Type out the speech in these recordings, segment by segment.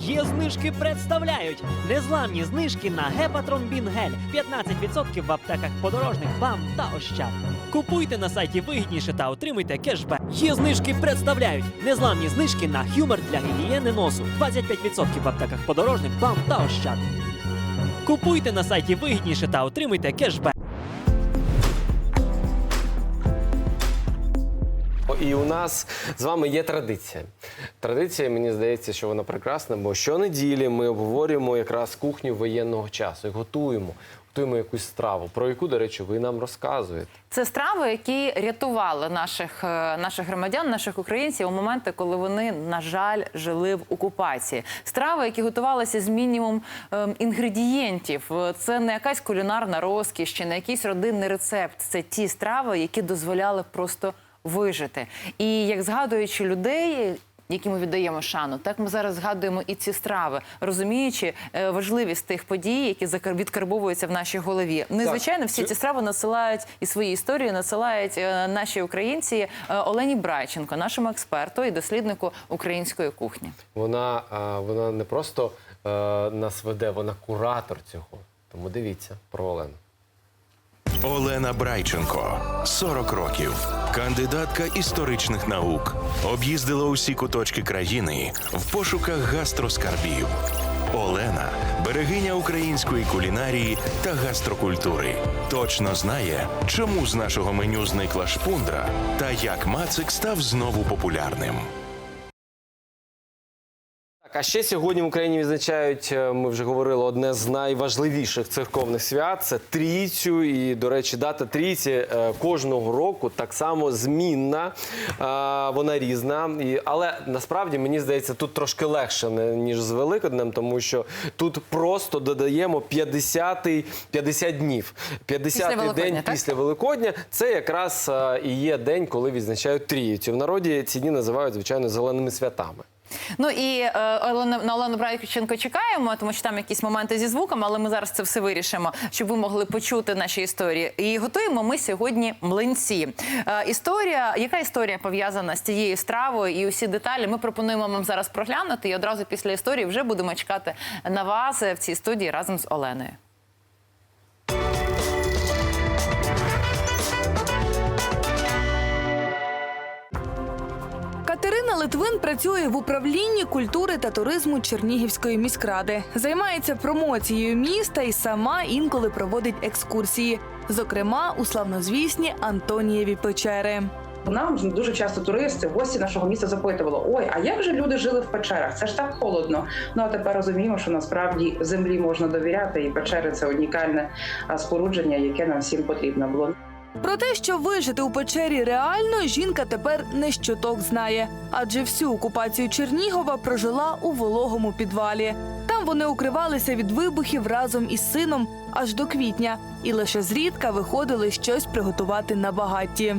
Є знижки представляють незламні знижки на гепатромбін гель 15% в аптеках подорожник, бам та ощад. Купуйте на сайті вигідніше та отримуйте кешбек. Є знижки представляють незламні знижки на хюмер для гігієни носу 25% в аптеках подорожник, бам та ощад. Купуйте на сайті вигідніше та отримуйте кешбек. І у нас з вами є традиція. Традиція, мені здається, що вона прекрасна, бо щонеділі ми обговорюємо якраз кухню воєнного часу і готуємо, готуємо якусь страву, про яку, до речі, ви нам розказуєте. Це страви, які рятували наших, е, наших громадян, наших українців у моменти, коли вони, на жаль, жили в окупації. Страви, які готувалися з мінімум ем, інгредієнтів. Е, Це не якась кулінарна розкіш чи не якийсь родинний рецепт. Це ті страви, які дозволяли просто вижити. І як згадуючи людей. Які ми віддаємо шану, так ми зараз згадуємо і ці страви, розуміючи е, важливість тих подій, які відкарбовуються в нашій голові. Ну і звичайно, всі ці страви надсилають і свої історії надсилають е, наші українці е, Олені Брайченко, нашому експерту і досліднику української кухні. Вона, вона не просто нас веде, вона куратор цього. Тому дивіться про Олену. Олена Брайченко 40 років, кандидатка історичних наук, об'їздила усі куточки країни в пошуках гастроскарбів. Олена берегиня української кулінарії та гастрокультури. Точно знає, чому з нашого меню зникла шпундра та як мацик став знову популярним. Так, а ще сьогодні в Україні відзначають, е, ми вже говорили, одне з найважливіших церковних свят це трійцю. І, до речі, дата трійці е, кожного року так само змінна, е, вона різна. Але насправді мені здається, тут трошки легше, ніж з Великоднем, тому що тут просто додаємо 50, 50 днів. 50 Після Великодня, день так? після Великодня. Це якраз і є день, коли відзначають трійцю. В народі ці дні називають, звичайно, зеленими святами. Ну і е, Олена, на Олену Брайченко чекаємо, тому що там якісь моменти зі звуком, але ми зараз це все вирішимо, щоб ви могли почути наші історії. І готуємо ми сьогодні млинці. Е, історія, яка історія пов'язана з цією стравою і усі деталі ми пропонуємо вам зараз проглянути. І одразу після історії вже будемо чекати на вас в цій студії разом з Оленою. Катерина Литвин працює в управлінні культури та туризму Чернігівської міськради. Займається промоцією міста і сама інколи проводить екскурсії, зокрема у славнозвісні Антонієві печери. Нам дуже часто туристи, гості нашого міста запитували: ой, а як же люди жили в печерах? Це ж так холодно. Ну а тепер розуміємо, що насправді землі можна довіряти, і печери це унікальне спорудження, яке нам всім потрібно було. Про те, що вижити у печері реально, жінка тепер не щоток знає, адже всю окупацію Чернігова прожила у вологому підвалі. Там вони укривалися від вибухів разом із сином аж до квітня, і лише зрідка виходили щось приготувати на багатті.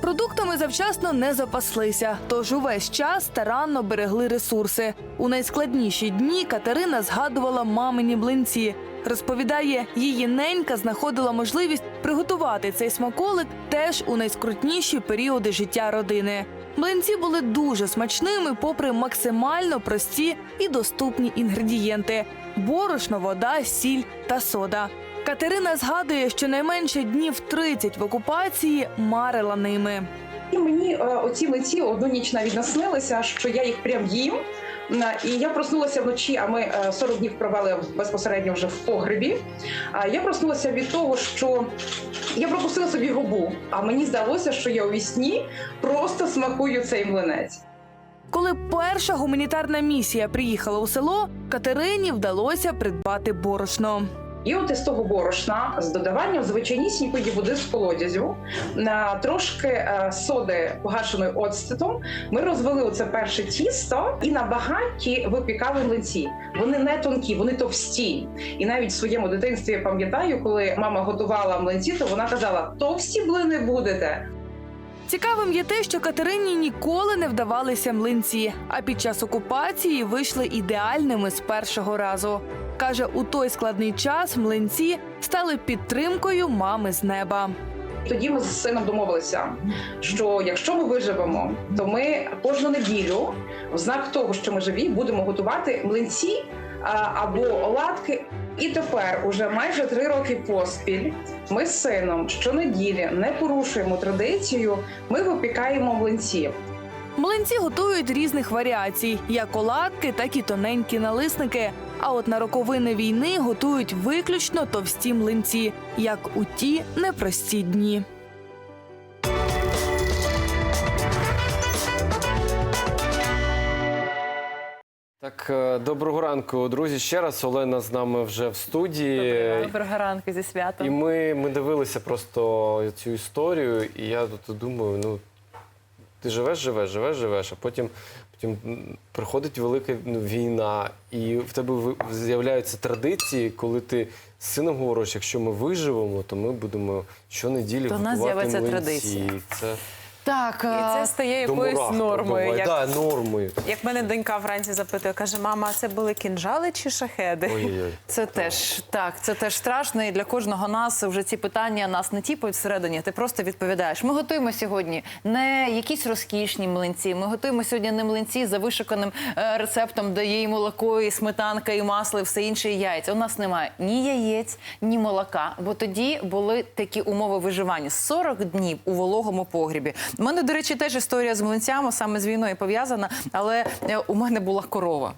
Продуктами завчасно не запаслися, тож увесь час старанно берегли ресурси. У найскладніші дні Катерина згадувала мамині млинці. Розповідає, її ненька знаходила можливість приготувати цей смаколик теж у найскрутніші періоди життя родини. Млинці були дуже смачними, попри максимально прості і доступні інгредієнти: борошно, вода, сіль та сода. Катерина згадує, що найменше днів 30 в окупації марила ними. І мені е, оці митці одну ніч навіть наснилися, що я їх прям їм. І я проснулася вночі, а ми е, 40 днів провели безпосередньо вже в погребі. Я проснулася від того, що я пропустила собі губу, а мені здалося, що я у вісні просто смакую цей млинець. Коли перша гуманітарна місія приїхала у село, Катерині вдалося придбати борошно. І от із того борошна з додаванням звичайнісінької води з колодязю, на трошки е, соди погашеної оцтетом, ми розвели оце перше тісто і на багатті випікали млинці. Вони не тонкі, вони товсті. І навіть в своєму дитинстві я пам'ятаю, коли мама готувала млинці, то вона казала: товсті блини будете. Цікавим є те, що Катерині ніколи не вдавалися млинці, а під час окупації вийшли ідеальними з першого разу. Каже, у той складний час млинці стали підтримкою мами з неба. тоді ми з сином домовилися, що якщо ми виживемо, то ми кожну неділю, в знак того, що ми живі, будемо готувати млинці або оладки. І тепер, уже майже три роки поспіль, ми з сином щонеділі не порушуємо традицію. Ми випікаємо млинці. Млинці готують різних варіацій, як оладки, так і тоненькі налисники. А от на роковини війни готують виключно товсті млинці, як у ті непрості дні. Так, е, доброго ранку, друзі. Ще раз Олена з нами вже в студії. Доброго ранку зі святом. І ми, ми дивилися просто цю історію, і я тут думаю, ну ти живеш, живеш, живеш, живеш, а потім, потім приходить велика ну, війна, і в тебе з'являються традиції, коли ти з сином говориш, якщо ми виживемо, то ми будемо щонеділі готувати з'явиться млинці. традиція. Це Так, І це стає до якоюсь мурах нормою. пробиває. Як, Да, нормою. як мене донька вранці запитує, каже: мама, а це були кінжали чи шахеди? Ой-ой-ой. Це теж так, це теж страшно. І для кожного нас вже ці питання нас не тіпають всередині. Ти просто відповідаєш. Ми готуємо сьогодні не якісь розкішні млинці. Ми готуємо сьогодні не млинці за вишуканим е, рецептом, де є і молоко, і сметанка, і масло, і все інше, і яйця. У нас немає ні яєць, ні молока. Бо тоді були такі умови виживання 40 днів у вологому погрібі. У мене, до речі, теж історія з млинцями саме з війною пов'язана, але е, у мене була корова.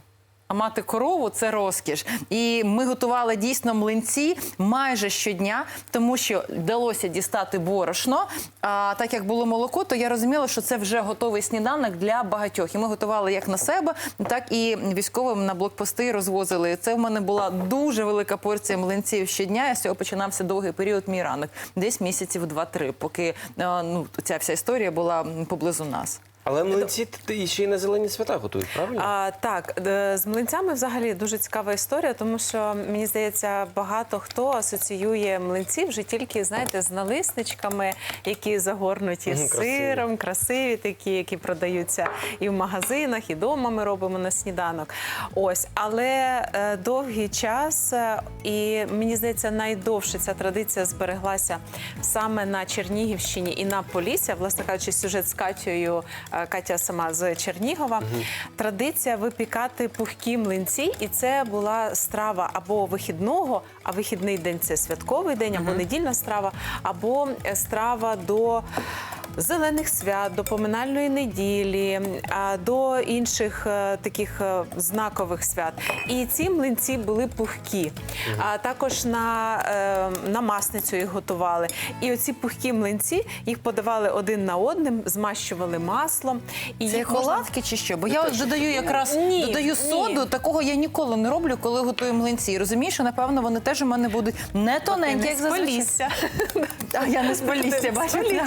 Мати корову це розкіш. І ми готували дійсно млинці майже щодня, тому що вдалося дістати борошно. А так як було молоко, то я розуміла, що це вже готовий сніданок для багатьох. І ми готували як на себе, так і військовим на блокпости розвозили. Це в мене була дуже велика порція млинців щодня. І з цього починався довгий період мій ранок, десь місяців два-три, поки е, ну ця вся історія була поблизу нас. Але млинці ти ще й на зелені свята готують, правильно? А, так, е, з млинцями взагалі дуже цікава історія, тому що мені здається, багато хто асоціює млинці вже тільки знаєте з налисничками, які загорнуті красиві. сиром, красиві такі, які продаються і в магазинах, і вдома ми робимо на сніданок. Ось, але е, довгий час, е, і мені здається, найдовше ця традиція збереглася саме на Чернігівщині і на Полісся. Власне кажучи, сюжет з Катєю, е, Катя сама з Чернігова. Традиція випікати пухкі млинці, і це була страва або вихідного, а вихідний день це святковий день, або недільна страва, або е, страва до. Зелених свят, до поминальної неділі, до інших е, таких е, знакових свят. І ці млинці були пухкі. А також на, е, на масницю їх готували. І оці пухкі млинці їх подавали один на одним, змащували маслом. І Це їх можна- чи що? Бо я от додаю якраз Ні, додаю ні. соду. Такого я ніколи не роблю, коли готую млинці. Розумієш, що напевно вони теж у мене будуть не тоненькі, як зазвичай. А я не не бачите?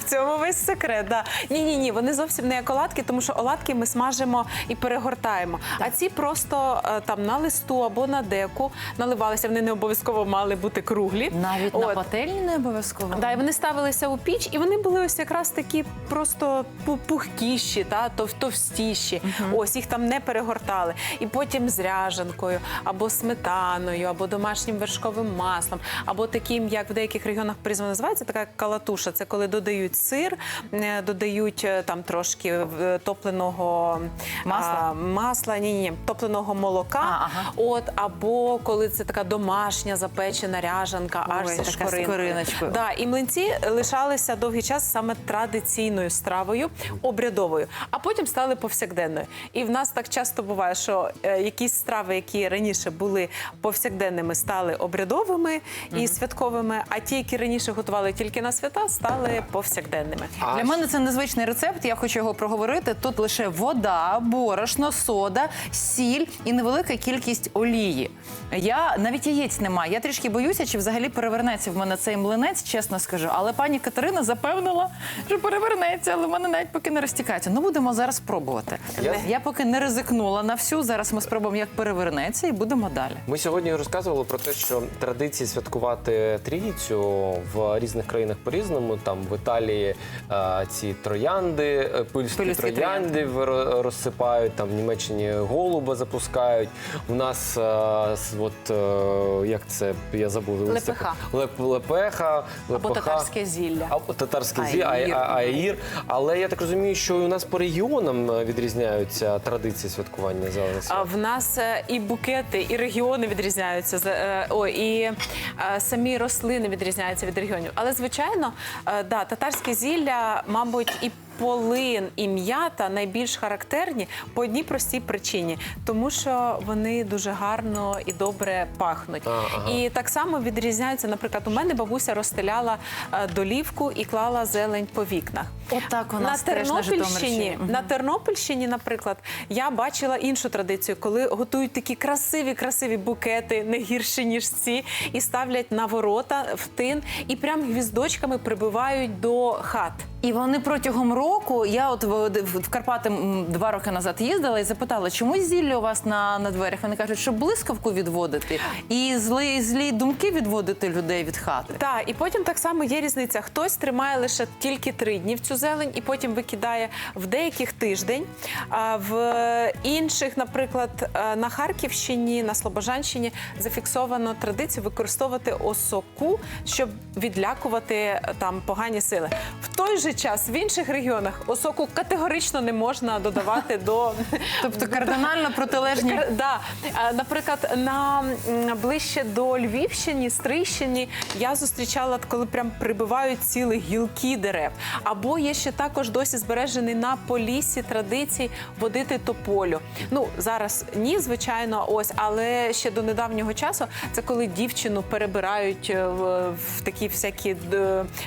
В цьому весь секрет. Да. Ні, ні, ні, вони зовсім не як оладки, тому що оладки ми смажимо і перегортаємо. А ці просто е, там на листу або на деку наливалися. Вони не обов'язково мали бути круглі. Навіть на От. пательні не обов'язково. Да, і вони ставилися у піч, і вони були ось якраз такі просто пу- пухкіші, та тов- товстіші. Ось їх там не перегортали. І потім з ряжанкою, або сметаною, або домашнім вершковим маслом, або таким, як в деяких регіонах по-різному називається, така калатуша. Це коли додають сир, е, додають е, там трошки е, топленого Масла? а, масла, ні, ні, топленого молока. А, ага. От або коли це така домашня запечена ряжанка, аж Ой, зі така шкоринкою. Да, і млинці лишалися довгий час саме традиційною стравою, обрядовою, а потім стали повсякденною. І в нас так часто буває, що якісь страви, які раніше були повсякденними, стали обрядовими і святковими, а ті, які раніше готували тільки на свята, стали повсякденними. А Для мене це незвичний рецепт. Я хочу його проговорити. Тут лише вода, борошно, сода, сіль і невелика кількість олії. Я навіть яєць немає. Я трішки боюся, чи взагалі перевернеться в мене цей млинець, чесно скажу. Але пані Катерина запевнила, що перевернеться, але в мене навіть поки не розтікається. Ну будемо зараз пробувати. Я- Я поки не ризикнула на всю. Зараз ми спробуємо, як перевернеться, і будемо далі. Ми сьогодні розказували про те, що традиції святкувати трійцю в різних країнах по-різному. Там в Італії. Італії е, ці троянди, е, пильські Пильські троянди ро- розсипають. Там в Німеччині голуба запускають. У нас е, с- от е, як це я забув Лепеха. Леп, лепеха, Або лепеха. татарське зілля. А, татарське Аїр. зі, а, а, аїр. Але я так розумію, що і у нас по регіонам е, відрізняються традиції святкування зелених А в нас е, і букети, і регіони відрізняються. за- е, О, і е, самі рослини відрізняються від регіонів. Але звичайно, е, да, татарське зілля, мабуть, і полин, і м'ята найбільш характерні по одній простій причині, тому що вони дуже гарно і добре пахнуть. А, ага. І так само відрізняються. Наприклад, у мене бабуся розстеляла е, долівку і клала зелень по вікнах. Отак у На нас на Тернопільщині, Житомирщині. на Тернопільщині, наприклад, я бачила іншу традицію, коли готують такі красиві, красиві букети, не гірші ніж ці, і ставлять на ворота в тин, і прям гвіздочками прибивають до хат. І вони протягом року, я от в, Карпати два роки назад їздила і запитала, чому зілля у вас на, на дверях? Вони кажуть, щоб блискавку відводити і злі, злі думки відводити людей від хати. Так, і потім так само є різниця. Хтось тримає лише тільки три дні в цю зелень, і потім викидає в деяких тиждень. А в інших, наприклад, е, на Харківщині, на Слобожанщині зафіксовано традицію використовувати осоку, щоб відлякувати е, там погані сили. В той же час в інших регіонах осоку категорично не можна додавати до Тобто кардинально протилежні. Да. Наприклад, на ближче до Львівщини, Стрийщині я зустрічала, коли прям прибивають цілі гілки дерев. Або є ще також досі збережений на полісі традицій водити тополю. Ну зараз ні, звичайно, ось, але ще до недавнього часу це коли дівчину перебирають е, в, в такі всякі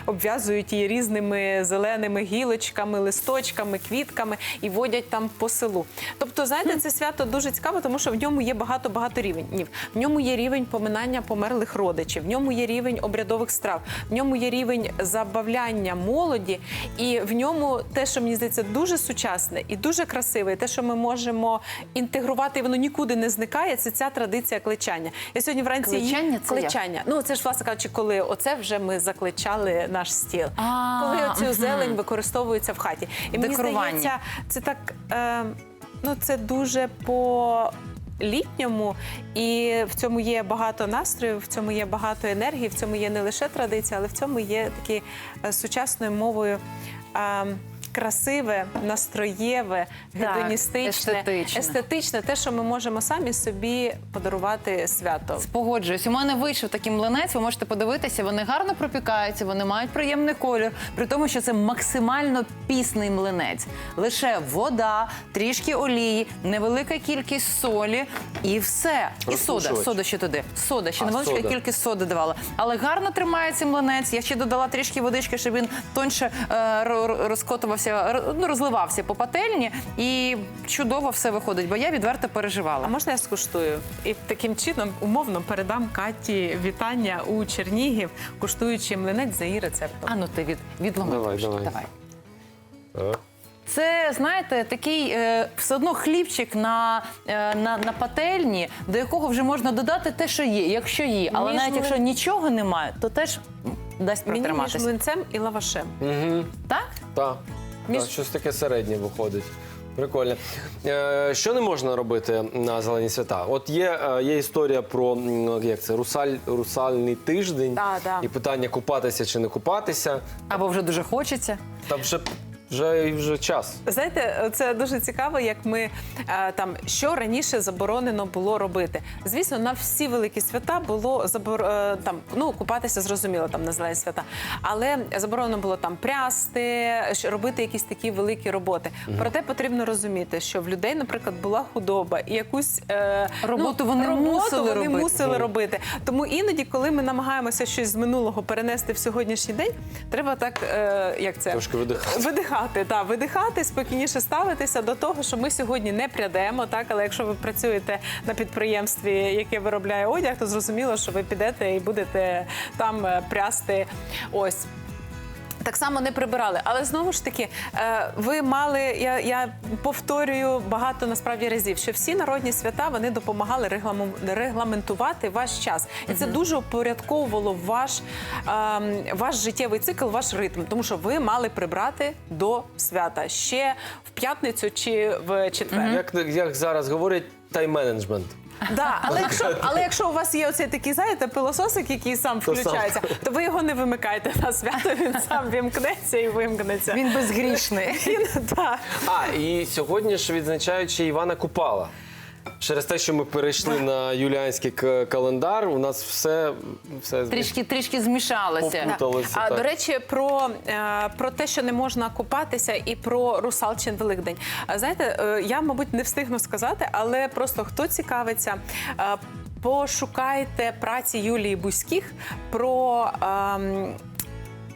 обв'язують її різними зеленими гілочками, листочками, квітками і водять там по селу. Тобто, знаєте, це свято дуже цікаво, тому що в ньому є багато багато рівнів. В ньому є рівень поминання померлих родичів, в ньому є рівень обрядових страв, в ньому є рівень забавляння молоді, і в ньому те, що мені здається, дуже сучасне і дуже красиве, і те, що ми можемо інтегрувати, і воно нікуди не зникає. Це ця традиція кличання. Я сьогодні вранці її- Кличання це як? кличання. Ну це ж власне кажучи, коли оце вже ми закличали наш стіл. А, коли оцю мгм. зелень використовується в хаті. І мені Декорування. здається, це так. Е, ну це дуже по. Літньому і в цьому є багато настрою, в цьому є багато енергії, в цьому є не лише традиція, але в цьому є такі е, сучасною мовою. Красиве, настроєве, гедоністичне, естетичне. естетичне, те, що ми можемо самі собі подарувати свято. Погоджуюсь, у мене вийшов такий млинець. Ви можете подивитися, вони гарно пропікаються, вони мають приємний колір, при тому, що це максимально пісний млинець. Лише вода, трішки олії, невелика кількість солі і все. І сода. Сода ще туди. Сода, ще невеличка кількість соди давала. Але гарно тримається млинець. Я ще додала трішки водички, щоб він тоньше е, ро- ро- розкотувався, р- ну, розливався по пательні, і чудово все виходить, бо я відверто переживала. А можна я скуштую? І таким чином умовно передам Каті вітання у Чернігів, куштуючи млинець за її рецептом. А ну ти від, відломи Давай, трошки, давай. давай. Це знаєте, такий е, все одно хлібчик на, е, на, на пательні, до якого вже можна додати те, що є, якщо є. Але Між навіть якщо нічого немає, то теж дасть Мені між протриматися. млинцем і лавашем. Угу. Так? Так, Між- так, щось таке середнє виходить. Прикольно. Е, що не можна робити на зелені свята? От є, е, є історія про як це, русаль, русальний тиждень Да, да. і питання купатися чи не купатися. Або вже дуже хочеться. Та вже, вже, вже час. Знаєте, це дуже цікаво, як ми е, там що раніше заборонено було робити. Звісно, на всі великі свята було забор... е, там ну купатися зрозуміло там на зелені свята, але заборонено було там прясти, робити якісь такі великі роботи. Проте потрібно розуміти, що в людей, наприклад, була худоба і якусь е, Роботу вони роботу мусили вони робити. мусили робити. Тому іноді, коли ми намагаємося щось з минулого перенести в сьогоднішній день, треба так е, як це Трошки видихати. Видихати, так, видихати, спокійніше ставитися до того, що ми сьогодні не прядемо, так, але якщо ви працюєте на підприємстві, яке виробляє одяг, то зрозуміло, що ви підете і будете там е, прясти. Ось. Так само не прибирали, але знову ж таки, е, ви мали. Я, я повторюю багато насправді разів, що всі народні свята вони допомагали регламентувати ваш час, і це дуже упорядковувало ваш, ем, ваш життєвий цикл, ваш ритм, тому що ви мали прибрати до свята ще в п'ятницю чи в четвер. Як, як зараз говорять, тайм-менеджмент. Да, але якщо, але якщо у вас є оцей такий, знаєте, пилососик, який сам То сам. включається, то ви його не вимикаєте на свято, він сам вімкнеться і вимкнеться. Він безгрішний. Він, да. А, і сьогодні ж відзначаючи Івана Купала. Через те, що ми перейшли на юліанський к- календар, у нас все, все Трішки трішки змішалося. Попуталося, А, так. до речі, про, е, про те, що не можна купатися, і про русалчин Великдень. А, Знаєте, е, я, мабуть, не встигну сказати, але просто хто цікавиться. е, Пошукайте праці Юлії Бузьких про ем,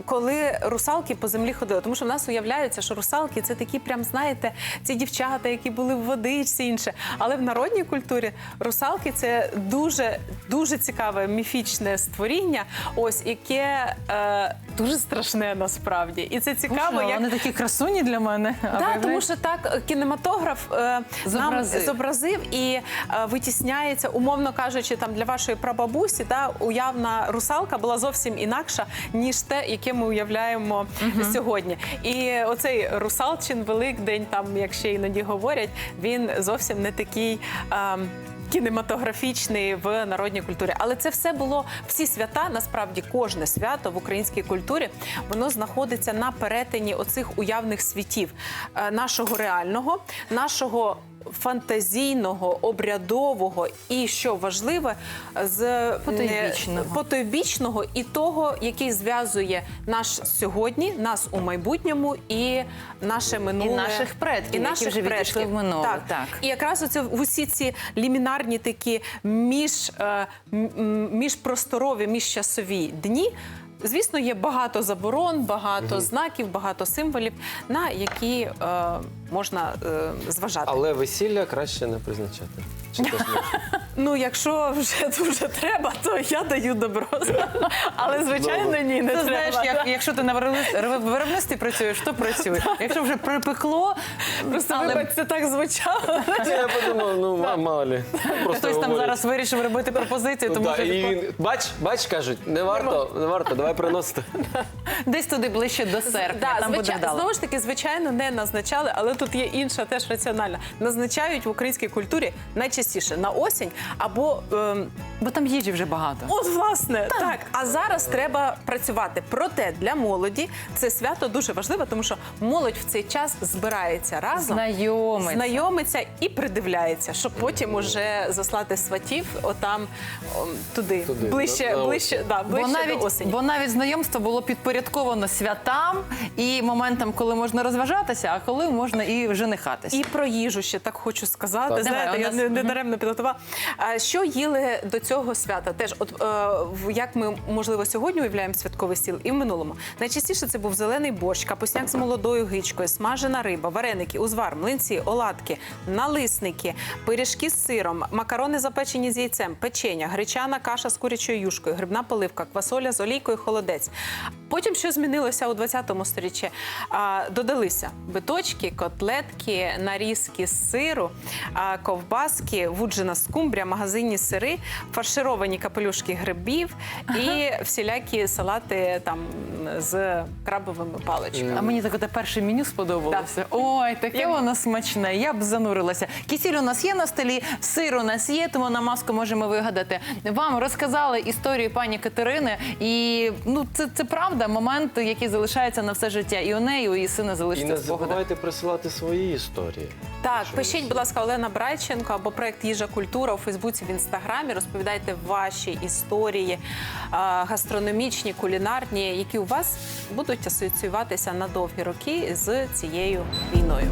коли русалки по землі ходили, тому що в нас уявляється, що русалки це такі, прям знаєте, ці дівчата, які були в водичці інше. Але в народній культурі русалки це дуже дуже цікаве міфічне створіння, ось яке е, дуже страшне насправді. І це цікаво, як Вони такі красуні для мене. Так, виявляєш? тому що так е, кінематограф е, Зобразив. нам зобразив і е, витісняється, умовно кажучи, там для вашої прабабусі, та уявна русалка була зовсім інакша, ніж те, яке ми уявляємо сьогодні. І оцей русалчин Великдень, там як ще іноді говорять, він зовсім не такий. е, Кінематографічний в народній культурі, але це все було всі свята. Насправді, кожне свято в українській культурі воно знаходиться на перетині оцих уявних світів е, нашого реального, нашого фантазійного, обрядового і що важливе, з е, Потойбічного. потойбічного і того, який зв'язує наш сьогодні, нас у майбутньому і наше минуле наших предків, які вже відійшли в минуле, так. І якраз оце в усі ці лімінарні такі між, е, міжпросторові, міжчасові дні. Звісно, є багато заборон, багато знаків, багато символів, на які е, можна е, зважати. Але весілля краще не призначати. Чи? Ну, якщо вже дуже треба, то я даю добро. Але звичайно, ні, не Ти треба. знаєш, як, якщо ти на виробництві, виробництві працюєш, то працюй. Якщо вже припекло, Просто але вибач, це так звучало. Я подумав, ну ма- мало лі. Просто хтось там говорять. зараз вирішив робити пропозицію, Ну, тому да, що і він, бач, бач, кажуть, не варто, не варто, давай приносити. десь туди ближче до серпня. Да, там буде звичай- вдало. Знову ж таки, звичайно, не назначали, але тут є інша теж раціональна. Назначають в українській культурі найчастіше на осінь або ем, Бо там їжі вже багато. От власне так. А зараз треба працювати. Проте для молоді це свято дуже важливе, тому що молодь в цей час збирається разом. Знайомиться. Знайомиться і придивляється, щоб потім уже заслати сватів отам ом, туди, Туди, ближче, на- на ближче, да, Бо навіть, до осені. бо навіть знайомство було підпорядковано святам і моментам, коли можна розважатися, а коли можна і женихатися. І про їжу ще так хочу сказати. Так. Знаєте, Давай, у я нас- не, не даремно підготувала. Що їли до цього свята? Теж, от е, як ми можливо сьогодні уявляємо святковий стіл, і в минулому. Найчастіше це був зелений борщ, капусняк з молодою гичкою, смажена риба, вареники, узвар, млинці, оладки, налисники, пиріжки з сиром, макарони запечені з яйцем, печення, гречана каша з курячою юшкою, грибна поливка, квасоля з олійкою, холодець. Потім що змінилося у 20-му сторіччі? Додалися биточки, котлетки, нарізки з сиру, а, вуджена скумбря, магазинні сири, фаршировані капелюшки грибів і всілякі салати там з крабовими паличками. А мені так оте перше меню сподобалося. Ой, таке Я- воно смачне. Я б занурилася. Кисіль у нас є на столі, сир у нас є, тому на маску можемо вигадати. Вам розказали історію пані Катерини, і ну це, це правда, момент, який залишається на все життя. І у неї, і у її сина І залишиться не в спогадах. забувайте присилати свої історії. Так, пишіть, будь ласка, Олена Брайченко або проект Їжа Культура у Фейсбуці в інстаграмі. Розповідайте ваші історії гастрономічні, кулінарні, які у вас будуть асоціюватися на довгі роки з цією війною.